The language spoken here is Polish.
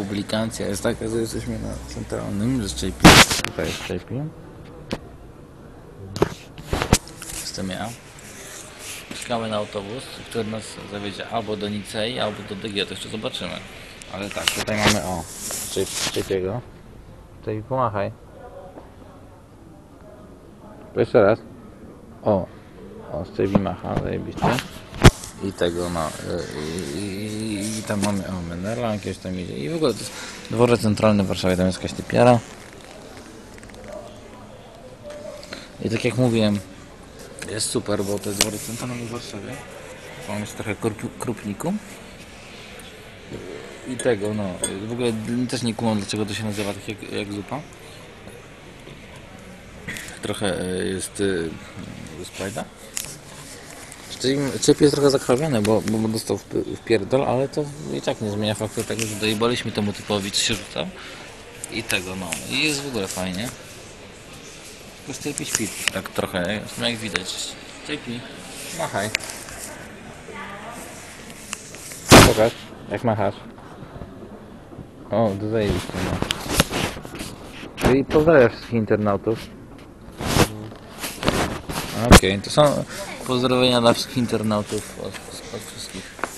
publikacja jest taka, że jesteśmy na centralnym, że JP. Tutaj jest JP. Jestem ja. Czekamy na autobus, który nas zawiedzie albo do Nicei, albo do DG, to jeszcze zobaczymy. Ale tak, tutaj mamy o, JP'ego. JP pomachaj. To Jeszcze raz. O, o, z JP macha, zajebiście. I tego, no, i, i, i tam mamy, o, Menela, jakieś tam idzie. I w ogóle to jest dworzec centralny w Warszawie, tam jest jakaś typiara. I tak jak mówiłem, jest super, bo to jest dworzec centralny w Warszawie. Tam jest trochę krup, krupniku. I tego, no, w ogóle też nie kumam, dlaczego to się nazywa tak jak, jak zupa. Trochę e, jest y, Sprite'a. Czyp jest trochę zakrwawiony, bo, bo dostał w, w pierdol, ale to i tak nie zmienia faktu tego, że dojebaliśmy temu typowi, co się rzucał. I tego, no. I jest w ogóle fajnie. Tylko JP śpi tak trochę, no jak widać. JP, machaj. Pokaż, jak machasz. O, to zajebiście, no. I pozdrawiam wszystkich internautów. Okej, to są pozdrowienia dla wszystkich internautów od, od wszystkich.